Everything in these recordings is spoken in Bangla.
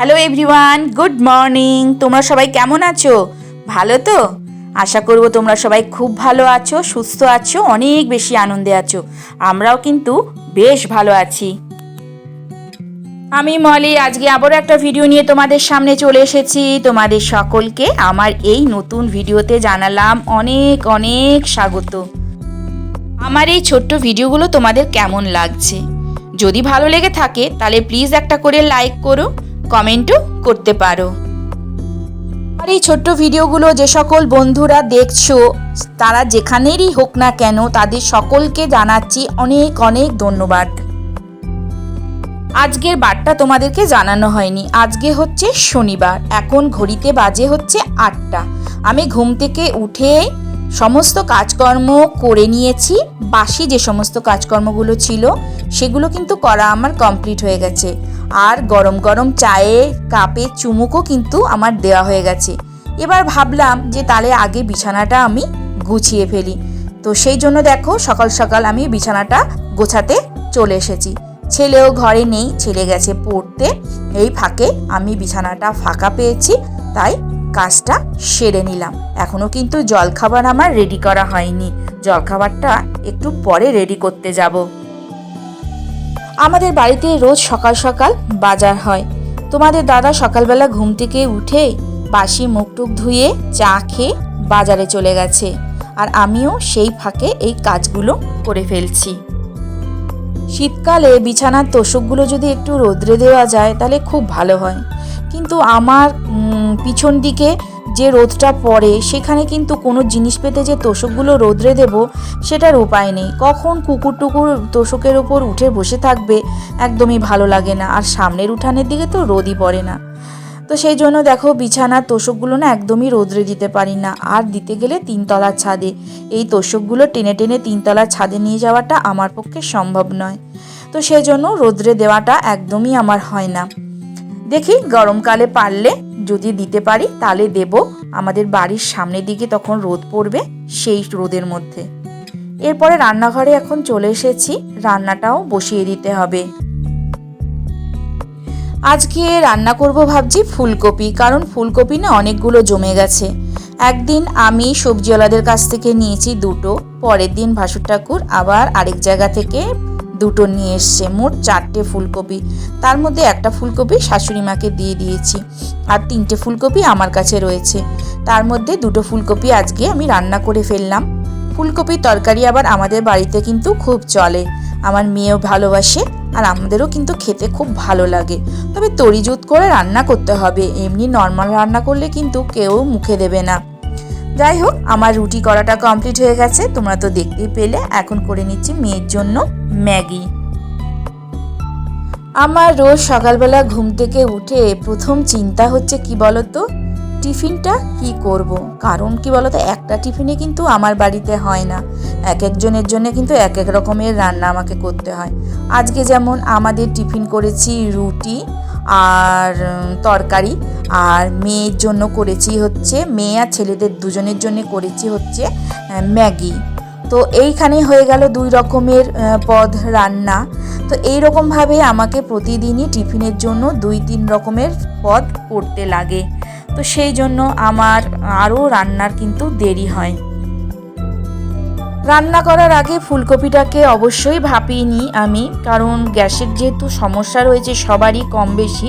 হ্যালো এভরিওয়ান গুড মর্নিং তোমরা সবাই কেমন আছো? ভালো তো? আশা করব তোমরা সবাই খুব ভালো আছো, সুস্থ আছো, অনেক বেশি আনন্দে আছো। আমরাও কিন্তু বেশ ভালো আছি। আমি মলি, আজকে আবারও একটা ভিডিও নিয়ে তোমাদের সামনে চলে এসেছি। তোমাদের সকলকে আমার এই নতুন ভিডিওতে জানালাম অনেক অনেক স্বাগত। আমার এই ছোট্ট ভিডিওগুলো তোমাদের কেমন লাগছে? যদি ভালো লেগে থাকে, তাহলে প্লিজ একটা করে লাইক করো। কমেন্টও করতে পারো। আর এই ছোট্ট ভিডিওগুলো যে সকল বন্ধুরা দেখছ, তারা যেখানেরই হোক না কেন তাদের সকলকে জানাচ্ছি অনেক অনেক ধন্যবাদ। আজকের বারটা তোমাদেরকে জানানো হয়নি। আজকে হচ্ছে শনিবার। এখন ঘড়িতে বাজে হচ্ছে আটটা। আমি ঘুম থেকে উঠে সমস্ত কাজকর্ম করে নিয়েছি, বাসি যে সমস্ত কাজকর্মগুলো ছিল, সেগুলো কিন্তু করা আমার কমপ্লিট হয়ে গেছে। আর গরম গরম চায়ে, কাপে চুমুকও কিন্তু আমার দেওয়া হয়ে গেছে। এবার ভাবলাম যে তাহলে আগে বিছানাটা আমি গুছিয়ে ফেলি। তো সেই জন্য দেখো, সকাল সকাল আমি বিছানাটা গোছাতে চলে এসেছি। ছেলেও ঘরে নেই, ছেলে গেছে পড়তে। এই ফাঁকে আমি বিছানাটা ফাঁকা পেয়েছি, তাই কাজটা সেরে নিলাম। এখনও কিন্তু জলখাবার আমার রেডি করা হয়নি। জলখাবারটা একটু পরে রেডি করতে যাব। আমাদের বাড়িতে রোজ সকাল সকাল বাজার হয়। তোমাদের দাদা সকালবেলা ঘুম থেকে উঠে বাসি মুখ টুক ধুয়ে চা খেয়ে বাজারে চলে গেছে। আর আমিও সেই ফাঁকে এই কাজগুলো করে ফেলছি। শীতকালে বিছানার তোষকগুলো যদি একটু রোদ্রে দেওয়া যায়, তাহলে খুব ভালো হয়। কিন্তু আমার পিছন দিকে যে রোদটা পড়ে, সেখানে কিন্তু কোনো জিনিস পেতে যে তোষকগুলো রোদ্রে দেব, সেটার উপায় নেই। কখন কুকুর টুকুর তোষকের ওপর উঠে বসে থাকবে, একদমই ভালো লাগে না। আর সামনের উঠানের দিকে তো রোদই পড়ে না। তো সেই জন্য দেখো, বিছানার তোষকগুলো না একদমই রোদ্রে দিতে পারি না। আর দিতে গেলে তিনতলার ছাদে। এই তোষকগুলো টেনে টেনে তিনতলার ছাদে নিয়ে যাওয়াটা আমার পক্ষে সম্ভব নয়। তো সেই জন্য রোদ্রে দেওয়াটা একদমই আমার হয় না। দেখি গরমকালে পারলে যদি দিতে পারি, তাহলে দেব। আমাদের বাড়ির সামনের দিকে তখন রোদ পড়বে, সেই রোদের মধ্যে। এরপরে রান্নাঘরে এখন চলে এসেছি, রান্নাটাও বসিয়ে দিতে হবে। আজকে রান্না করব ভাবছি ফুলকপি, কারণ ফুলকপি না অনেকগুলো জমে গেছে। একদিন আমি সবজিওয়ালাদের কাছ থেকে নিয়েছি দুটো, পরের দিন ভাসুর ঠাকুর আবার আরেক জায়গা থেকে দুটো নিয়ে এসছে। মোট চারটে ফুলকপি। তার মধ্যে একটা ফুলকপি শাশুড়ি মাকে দিয়ে দিয়েছি। আর তিনটে ফুলকপি আমার কাছে রয়েছে। তার মধ্যে দুটো ফুলকপি আজকে আমি রান্না করে ফেললাম। ফুলকপির তরকারি আবার আমাদের বাড়িতে কিন্তু খুব চলে। আমার মেয়েও ভালোবাসে আর আমাদেরও কিন্তু খেতে খুব ভালো লাগে। তবে তরিজুত করে রান্না করতে হবে। এমনি নর্মাল রান্না করলে কিন্তু কেউ মুখে দেবে না। যাই হোক, আমার রুটি করাটা কমপ্লিট হয়ে গেছে। তোমরা তো দেখতেই পেলে, এখন করে নিচ্ছি মেয়ের জন্য ম্যাগি। আমার রোজ সকালবেলা ঘুম থেকে উঠে প্রথম চিন্তা হচ্ছে কি বলতো? টিফিনটা কি করব। কারণ কি বলতো, একটা টিফিনে কিন্তু আমার বাড়িতে হয় না। এক একজনের জন্য কিন্তু এক এক রকমের রান্না আমাকে করতে হয়। আজকে যেমন আমাদের টিফিন করেছি রুটি আর তরকারি। আর মেয়ের জন্য করেছি হচ্ছে, মেয়ে আর ছেলেদের দুজনের জন্য করেছি হচ্ছে ম্যাগি। তো এইখানে হয়ে গেল দুই রকমের পদ রান্না। তো এই রকমভাবে আমাকে প্রতিদিনই টিফিনের জন্য দুই তিন রকমের পদ করতে লাগে। তো সেই জন্য আমার আরও রান্নার কিন্তু দেরি হয়। রান্না করার আগে ফুলকপিটাকে অবশ্যই ভাপিয়ে নিই আমি, কারণ গ্যাসের যেহেতু সমস্যা রয়েছে সবারই কম বেশি।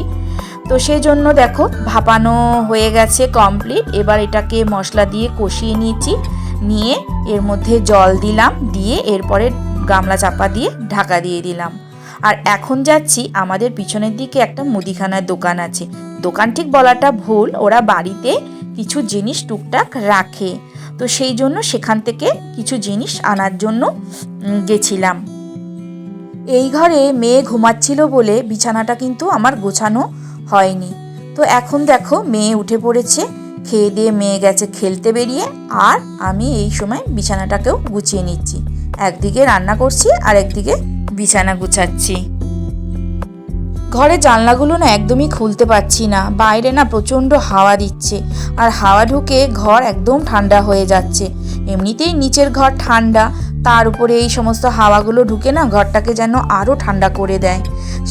তো সেই জন্য দেখো, ভাপানো হয়ে গেছে কমপ্লিট এবার এটাকে মশলা দিয়ে কষিয়ে নিয়েছি। নিয়ে এর মধ্যে জল দিলাম, দিয়ে এরপরে গামলা চাপা দিয়ে ঢাকা দিয়ে দিলাম। আর এখন যাচ্ছি আমাদের পিছনের দিকে একটা মুদিখানার দোকান আছে। দোকান ঠিক বলাটা ভুল, ওরা বাড়িতে কিছু জিনিস টুকটাক রাখে। তো সেই জন্য সেখান থেকে কিছু জিনিস আনার জন্য গেছিলাম। এই ঘরে মেয়ে ঘুমাচ্ছিল বলে বিছানাটা কিন্তু আমার গোছানো হয়নি। তো এখন দেখো মেয়ে উঠে পড়েছে, খেয়ে দিয়ে মেয়ে গেছে খেলতে বেরিয়ে, আর আমি এই সময় বিছানাটাকেও গুছিয়ে নিচ্ছি। একদিকে রান্না করছি আর একদিকে বিছানা গুছাচ্ছি। ঘরের জানলাগুলো না একদমই খুলতে পারছি না। বাইরে না প্রচণ্ড হাওয়া দিচ্ছে। আর হাওয়া ঢুকে ঘর একদম ঠান্ডা হয়ে যাচ্ছে। এমনিতেই নিচের ঘর ঠান্ডা। তার উপরে এই সমস্ত হাওয়াগুলো ঢুকে না ঘরটাকে যেন আরও ঠান্ডা করে দেয়।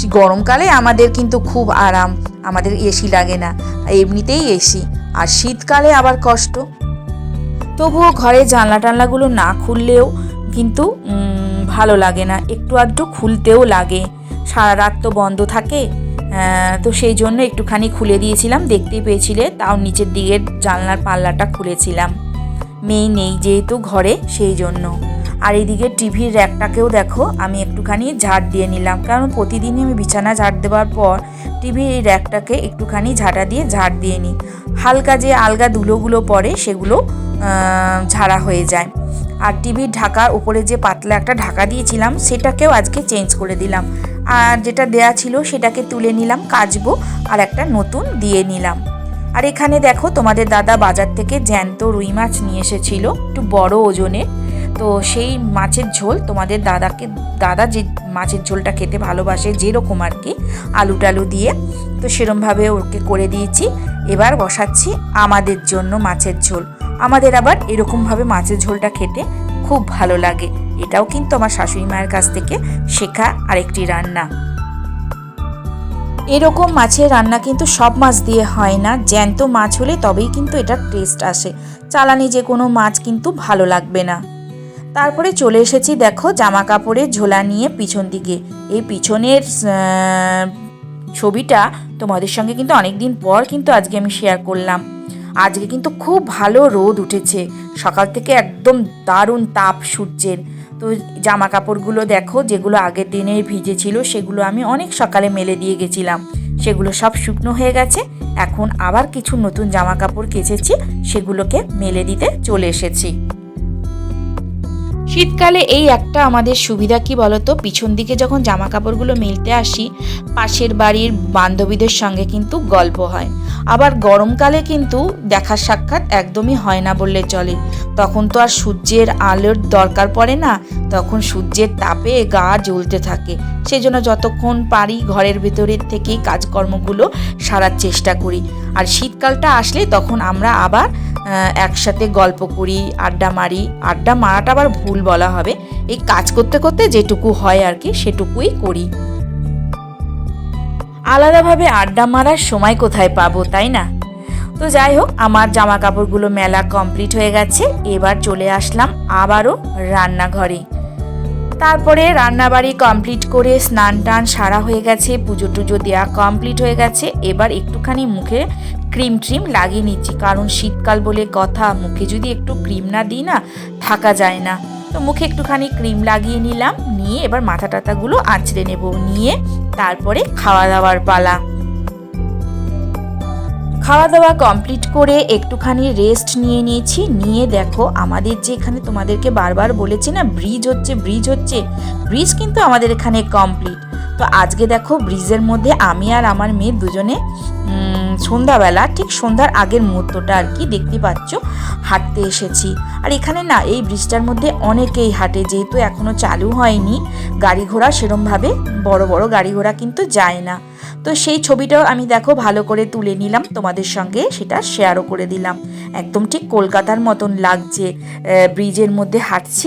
গরমকালে আমাদের কিন্তু খুব আরাম। আমাদের এসি লাগে না। এমনিতেই এসি। আর শীতকালে আবার কষ্ট। তবুও ঘরে জানলা টানলাগুলো না খুললেও কিন্তু ভালো লাগে না। একটু আধটু খুলতেও লাগে। সারা রাত তো বন্ধ থাকে তো সেই জন্য একটুখানি খুলে দিয়েছিলাম, দেখতেই পেয়েছিলে তাও নিচের দিকের জানলার পাল্লাটা খুলেছিলাম। মেয়ে নেই যেহেতু ঘরে, সেই জন্য। আর এইদিকে টিভির র্যাকটাকেও দেখো, আমি একটুখানি ঝাড় দিয়ে নিলাম, কারণ প্রতিদিনই আমি বিছানা ঝাড় দেওয়ার পর টিভির এই র্যাকটাকে একটুখানি ঝাঁটা দিয়ে ঝাড় দিয়ে নিই। হালকা যে আলগা ধুলোগুলো পড়ে সেগুলো ঝাড়া হয়ে যায়। আর টিভির ঢাকার উপরে যে পাতলা একটা ঢাকা দিয়েছিলাম, সেটাকেও আজকে চেঞ্জ করে দিলাম। আর যেটা দেয়া ছিল, সেটাকে তুলে নিলাম, কাচবো আর একটা নতুন দিয়ে নিলাম। আর এখানে দেখো, তোমাদের দাদা বাজার থেকে জ্যান্ত রুই মাছ নিয়ে এসেছিল, একটু বড় ওজনের। তো সেই মাছের ঝোল তোমাদের দাদাকে, দাদা যে মাছের ঝোলটা খেতে ভালোবাসে, যেরকম আর কি, আলু টালু দিয়ে, তো সেরমভাবে ওকে করে দিয়েছি। এবার বসাচ্ছি আমাদের জন্য মাছের ঝোল। আমাদের আবার এরকমভাবে মাছের ঝোলটা খেতে খুব ভালো লাগে। এটাও কিন্তু আমার শাশুড়ি মায়ের কাছ থেকে শেখা আরেকটি রান্না। এরকম মাছের রান্না কিন্তু সব মাছ দিয়ে হয় না। জ্যান্ত মাছ হলে তবেই কিন্তু এটার টেস্ট আসে। চালানি যে কোনো মাছ কিন্তু ভালো লাগবে না। তারপরে চলে এসেছি দেখো জামা কাপড়ের ঝোলা নিয়ে পিছন দিকে। এই পিছনের ছবিটা তোমাদের সঙ্গে কিন্তু অনেক দিন পর কিন্তু আজকে আমি শেয়ার করলাম। আজকে কিন্তু খুব ভালো রোদ উঠেছে। সকাল থেকে একদম দারুণ তাপ সূর্যের। তো জামা কাপড়গুলো দেখো, যেগুলো আগের দিনে ভিজেছিল, সেগুলো আমি অনেক সকালে মেলে দিয়ে গেছিলাম। সেগুলো সব শুকনো হয়ে গেছে। এখন আবার কিছু নতুন জামা কাপড় কেচেছি, সেগুলোকে মেলে দিতে চলে এসেছি। শীতকালে এই একটা আমাদের সুবিধা কি বলতো? পিছন দিকে যখন জামা কাপড়গুলো মিলতে আসি, পাশের বাড়ির বান্ধবীদের সঙ্গে কিন্তু গল্প হয়। আবার গরমকালে কিন্তু দেখা সাক্ষাৎ একদমই হয় না বললে চলে। তখন তো আর সূর্যের আলোর দরকার পড়ে না তখন সূর্যের তাপে গা জ্বলতে থাকে। সেজন্য যতক্ষণ পারি ঘরের ভেতরের থেকেই কাজকর্মগুলো সারার চেষ্টা করি। আর শীতকালটা আসলে তখন আমরা আবার একসাথে গল্প করি, আড্ডা মারি। আড্ডা মারাটা আবার ভুল বলা হবে। এই কাজ করতে করতে যেটুকু হয় আর কি, সেটুকুই করি। আলাদাভাবে আড্ডা মারার সময় কোথায় পাবো, তাই না? তো যাই হোক, আমার জামা কাপড়গুলো মেলা কমপ্লিট হয়ে গেছে। এবার চলে আসলাম আবারও রান্নাঘরে। তারপরে রান্নাবাড়ি কমপ্লিট করে স্নান টান সারা হয়ে গেছে, পুজো টুজো দেওয়া কমপ্লিট হয়ে গেছে। এবার একটুখানি মুখে ক্রিম ট্রিম লাগিয়ে নিচ্ছি, কারণ শীতকাল বলে কথা, মুখে যদি একটু ক্রিম না দিই না, থাকা যায় না। তো মুখে একটুখানি ক্রিম লাগিয়ে নিলাম, নিয়ে এবার মাথা টাথাগুলো আঁচড়ে নেব, নিয়ে তারপরে খাওয়া দাওয়ার পালা। খাওয়া দাওয়া কমপ্লিট করে একটুখানি রেস্ট নিয়ে নিয়েছি। নিয়ে দেখো আমাদের যে এখানে তোমাদেরকে বারবার বলেছি না ব্রিজ হচ্ছে ব্রিজ হচ্ছে। ব্রিজ কিন্তু আমাদের এখানে কমপ্লিট তো আজকে দেখো ব্রিজের মধ্যে আমি আর আমার মেয়ে দুজনে সন্ধ্যাবেলা, ঠিক সন্ধ্যার আগের মুহূর্তটা আর কি দেখতে পাচ্ছ, হাঁটতে এসেছি। আর এখানে না, এই ব্রিজটার মধ্যে অনেকেই হাঁটে, যেহেতু এখনও চালু হয়নি, গাড়ি ঘোড়া সেরমভাবে বড় বড় গাড়ি ঘোড়া কিন্তু যায় না। তো সেই ছবিটাও আমি দেখো ভালো করে তুলে নিলাম, তোমাদের সঙ্গে সেটা শেয়ারও করে দিলাম। একদম ঠিক কলকাতার মতন লাগছে ব্রিজের মধ্যে হাঁটছি।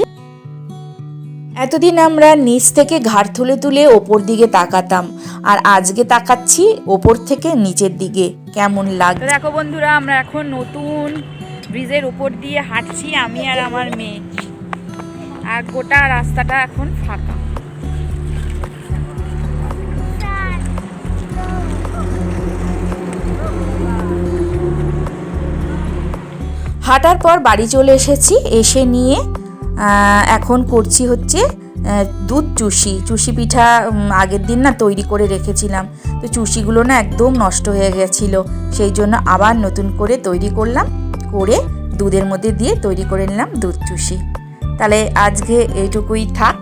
এতদিন আমরা নিচ থেকে ঘাড় তুলে তুলে ওপর দিকে তাকাতাম আর আজকে তাকাচ্ছি ওপর থেকে নিচের দিকে। কেমন লাগছে দেখো বন্ধুরা আমরা এখন নতুন ব্রিজের উপর দিয়ে হাঁটছি আমি আর আমার মেয়ে। আর গোটা রাস্তাটা এখন ফাঁকা। হাঁটার পর বাড়ি চলে এসেছি এসে নিয়ে এখন করছি হচ্ছে দুধ চুষি। চুষি পিঠা আগের দিন না তৈরি করে রেখেছিলাম। তো চুষিগুলো না একদম নষ্ট হয়ে গেছিল। সেই জন্য আবার নতুন করে তৈরি করলাম, করে দুধের মধ্যে দিয়ে তৈরি করে নিলাম দুধ চুষি। তাহলে আজকে এইটুকুই থাক।